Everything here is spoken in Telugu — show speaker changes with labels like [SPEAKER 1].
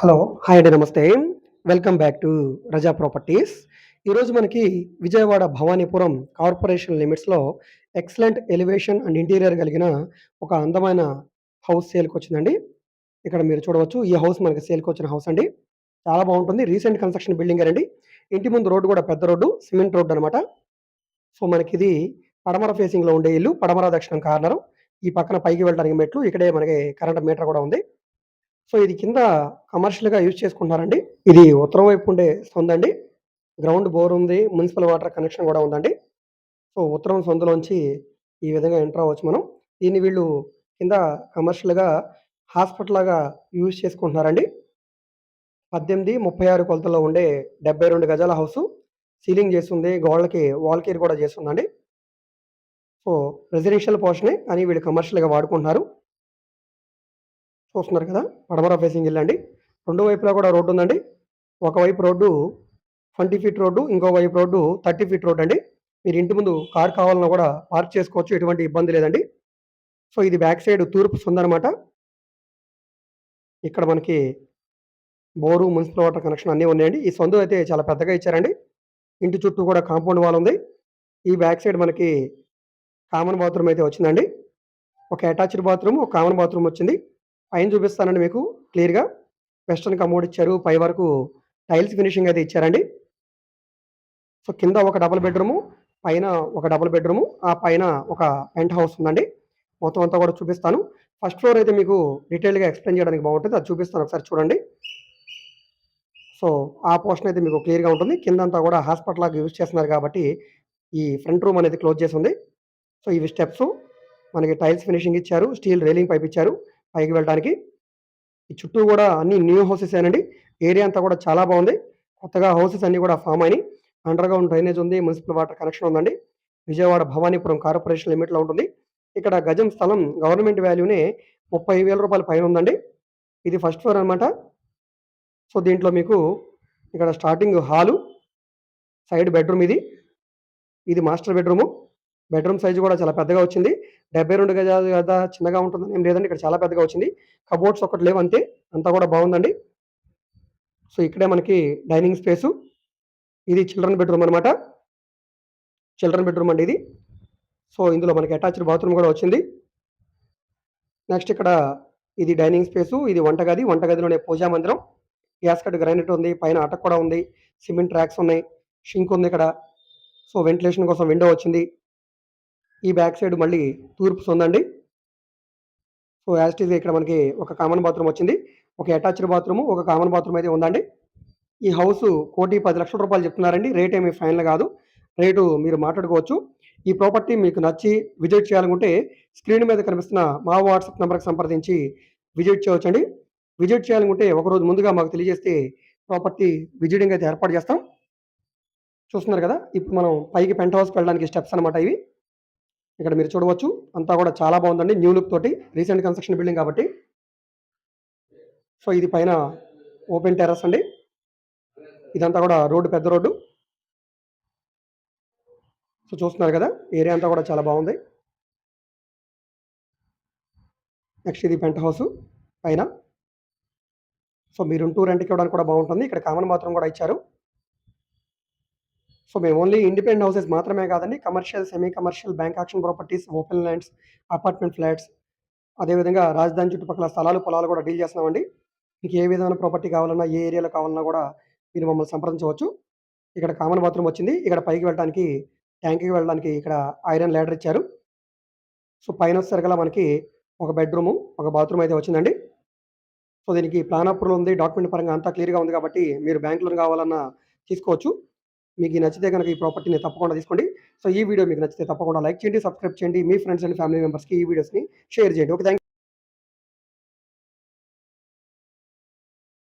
[SPEAKER 1] హలో హాయ్ అండి నమస్తే. Welcome back to Raza properties ఈరోజు మనకి విజయవాడ భవానీపురం కార్పొరేషన్ లిమిట్స్లో ఎక్సలెంట్ ఎలివేషన్ అండ్ ఇంటీరియర్ కలిగిన ఒక అందమైన హౌస్ సేల్కి వచ్చిందండి. ఇక్కడ మీరు చూడవచ్చు ఈ హౌస్ మనకి సేల్కి వచ్చిన హౌస్ అండి. చాలా బాగుంటుంది. రీసెంట్ కన్స్ట్రక్షన్ బిల్డింగ్ అండి ఇంటి ముందు రోడ్డు కూడా పెద్ద రోడ్డు సిమెంట్ రోడ్డు అనమాట సో మనకి ఇది పడమర ఫేసింగ్లో ఉండే ఇల్లు పడమర దక్షిణం కార్నర్. ఈ పక్కన పైకి వెళ్ళడానికి మెట్లు ఇక్కడే మనకి కరెంట్ మీటర్ కూడా ఉంది. సో ఇది కింద కమర్షియల్‌గా యూజ్ చేసుకుంటున్నారండి. ఇది ఉత్తరం వైపు ఉండే సొందండి గ్రౌండ్ బోర్ ఉంది. మున్సిపల్ వాటర్ కనెక్షన్ కూడా ఉందండి. సో, ఉత్తరం సందులోంచి ఈ విధంగా ఎంటర్ అవ్వచ్చు మనం. దీన్ని వీళ్ళు కింద కమర్షియల్‌గా హాస్పిటల్ లాగా యూజ్ చేసుకుంటున్నారండి. 18, 36 కొలతల్లో ఉండే 72 గజాల హౌస్ సీలింగ్ చేస్తుంది గోడలకి వాల్ కేర్ కూడా చేస్తుందండి సో, రెసిడెన్షియల్ పోర్షనే కానీ వీళ్ళు కమర్షియల్‌గా వాడుకుంటున్నారు. చూస్తున్నారు కదా! పడమర ఫేసింగ్ వెళ్ళండి రెండు వైపులా కూడా రోడ్డు ఉందండి. ఒకవైపు రోడ్డు 20 ఫీట్ రోడ్డు. ఇంకో వైపు రోడ్డు 30 ఫీట్ రోడ్ అండి. మీరు ఇంటి ముందు కార్ కావాలన్నా కూడా పార్క్ చేసుకోవచ్చు. ఎటువంటి ఇబ్బంది లేదండి. సో, ఇది బ్యాక్ సైడ్ తూర్పు సుందనమాట ఇక్కడ మనకి బోరు, మున్సిపల్ వాటర్ కనెక్షన్ అన్నీ ఉన్నాయండి. ఈ సందు అయితే చాలా పెద్దగా ఇచ్చారండి. ఇంటి చుట్టూ కూడా కాంపౌండ్ వాల్ ఉంది. ఈ బ్యాక్ సైడ్ మనకి కామన్ బాత్రూమ్ అయితే వచ్చిందండి. ఒక అటాచ్డ్ బాత్రూమ్, ఒక కామన్ బాత్రూమ్ వచ్చింది. పైన చూపిస్తానండి మీకు క్లియర్‌గా. వెస్టర్న్ కమోడ్ ఇచ్చారు. పై వరకు టైల్స్ ఫినిషింగ్ అయితే ఇచ్చారండి. సో, కింద ఒక డబుల్ బెడ్‌రూము, పైన ఒక డబుల్ బెడ్‌రూము, ఆ పైన ఒక పెంట్ హౌస్ ఉందండి. మొత్తం అంతా కూడా చూపిస్తాను. ఫస్ట్ ఫ్లోర్ అయితే మీకు డీటెయిల్‌గా ఎక్స్‌ప్లెయిన్ చేయడానికి బాగుంటుంది అది చూపిస్తాను ఒకసారి చూడండి. సో, ఆ పోర్షన్ అయితే మీకు క్లియర్‌గా ఉంటుంది. కిందంతా కూడా హాస్పిటల్ లాగా యూజ్ చేస్తున్నారు కాబట్టి, ఈ ఫ్రంట్ రూమ్ అనేది క్లోజ్ చేసుంది. సో, ఇవి స్టెప్స్ మనకి టైల్స్ ఫినిషింగ్ ఇచ్చారు. స్టీల్ రైలింగ్ పైప్ ఇచ్చారు పైకి వెళ్ళడానికి ఈ చుట్టూ కూడా అన్ని న్యూ హౌసెస్ అండి ఏరియా అంతా కూడా చాలా బాగుంది. కొత్తగా హౌసెస్ అన్నీ కూడా ఫామ్ అయినాయి. అండర్‌గ్రౌండ్ డ్రైనేజ్ ఉంది. మున్సిపల్ వాటర్ కనెక్షన్ ఉందండి. విజయవాడ భవానీపురం కార్పొరేషన్ లిమిట్‌లో ఉంటుంది. ఇక్కడ గజం స్థలం గవర్నమెంట్ వాల్యూనే రూ. 30,000 పైన ఉందండి. ఇది ఫస్ట్ ఫ్లోర్ అనమాట. సో, దీంట్లో మీకు ఇక్కడ స్టార్టింగ్ హాలు, సైడ్ బెడ్‌రూమ్ ఇది. ఇది మాస్టర్ బెడ్‌రూము. బెడ్‌రూమ్ సైజ్ కూడా చాలా పెద్దగా వచ్చింది. 72 గజాలు కదా! చిన్నగా ఉంటుందని ఏం లేదండి. ఇక్కడ చాలా పెద్దగా వచ్చింది. కబోర్డ్స్ ఒకటి లేవు అంతే. అంతా కూడా బాగుందండి. సో, ఇక్కడే మనకి డైనింగ్ స్పేసు. ఇది చిల్డ్రన్ బెడ్‌రూమ్ అనమాట. చిల్డ్రన్ బెడ్‌రూమ్ అండి ఇది. సో, ఇందులో మనకి అటాచ్డ్ బాత్రూమ్ కూడా వచ్చింది. నెక్స్ట్ ఇక్కడ ఇది డైనింగ్ స్పేసు. ఇది వంటగది. వంటగదిలోనే పూజా మందిరం. గ్యాస్ కట్ గ్రైనెట్ ఉంది. పైన అటక్ కూడా ఉంది. సిమెంట్ ట్రాక్స్ ఉన్నాయి. షింక్ ఉంది ఇక్కడ. సో, వెంటిలేషన్ కోసం విండో వచ్చింది. ఈ బ్యాక్ సైడ్ మళ్ళీ తూర్పు సొందండి సో, యాజ్ ఈజ్ ఇక్కడ మనకి ఒక కామన్ బాత్రూమ్ వచ్చింది. ఒక అటాచ్డ్ బాత్రూము, ఒక కామన్ బాత్రూమ్ అయితే ఉందండి. ఈ హౌసు కోటి పది లక్షల రూపాయలు చెప్తున్నారండి. రేట్ ఏమి ఫైనల్ కాదు. రేటు మీరు మాట్లాడుకోవచ్చు. ఈ ప్రాపర్టీ మీకు నచ్చి విజిట్ చేయాలనుకుంటే స్క్రీన్ మీద కనిపిస్తున్న మా వాట్సాప్ నెంబర్కి సంప్రదించి విజిట్ చేయవచ్చండి. విజిట్ చేయాలనుకుంటే ఒకరోజు ముందుగా మాకు తెలియజేస్తే ప్రాపర్టీ విజిటింగ్ అయితే ఏర్పాటు చేస్తాం. చూస్తున్నారు కదా! ఇప్పుడు మనం పైకి పెంట్ హౌస్‌కి వెళ్ళడానికి స్టెప్స్ అనమాట ఇవి. ఇక్కడ మీరు చూడవచ్చు. అంతా కూడా చాలా బాగుందండి. న్యూ లుక్ తోటి. రీసెంట్ కన్స్ట్రక్షన్ బిల్డింగ్ కాబట్టి. సో, ఇది పైన ఓపెన్ టెర్రస్ అండి. ఇదంతా కూడా రోడ్డు పెద్ద రోడ్డు. సో, చూస్తున్నారు కదా! ఏరియా అంతా కూడా చాలా బాగుంది. నెక్స్ట్ ఇది పెంట్ హౌసు పైన. సో, మీరు టూ రెంట్‌కి ఇవ్వడానికి కూడా బాగుంటుంది. ఇక్కడ కామన్ బాత్రూమ్ కూడా ఇచ్చారు. సో, మేము ఓన్లీ ఇండిపెండెంట్ హౌసెస్ మాత్రమే కాదండి. Commercial, semi commercial, bank auction properties, open lands, apartment flats, అదేవిధంగా రాజధాని చుట్టుపక్కల స్థలాలు, పొలాలు కూడా డీల్ చేస్తున్నామండి. మీకు ఏ విధమైన ప్రాపర్టీ కావాలన్నా, ఏ ఏరియాలో కావాలన్నా కూడా మీరు మమ్మల్ని సంప్రదించవచ్చు. ఇక్కడ కామన్ బాత్రూమ్ వచ్చింది. ఇక్కడ పైకి వెళ్ళడానికి ట్యాంక్‌కి వెళ్ళడానికి ఇక్కడ ఐరన్ ల్యాడర్ ఇచ్చారు. సో, పైన వచ్చేసరికల్లా మనకి ఒక బెడ్‌రూము, ఒక బాత్రూమ్ అయితే వచ్చిందండి. సో, దీనికి ప్లాన్ అప్రూవల్ ఉంది. డాక్యుమెంట్ పరంగా అంతా క్లియర్‌గా ఉంది కాబట్టి మీరు బ్యాంక్ లోన్ కావాలన్నా తీసుకోవచ్చు. మీకు నచ్చితే కనుక ఈ ప్రాపర్టీని తప్పకుండా తీసుకోండి. సో, ఈ వీడియో మీకు నచ్చితే తప్పకుండా లైక్ చేయండి, సబ్స్క్రైబ్ చేయండి. మీ ఫ్రెండ్స్ అండ్ ఫ్యామిలీ మెంబర్స్‌కి ఈ వీడియోస్‌ని షేర్ చేయండి. ఓకే. థ్యాంక్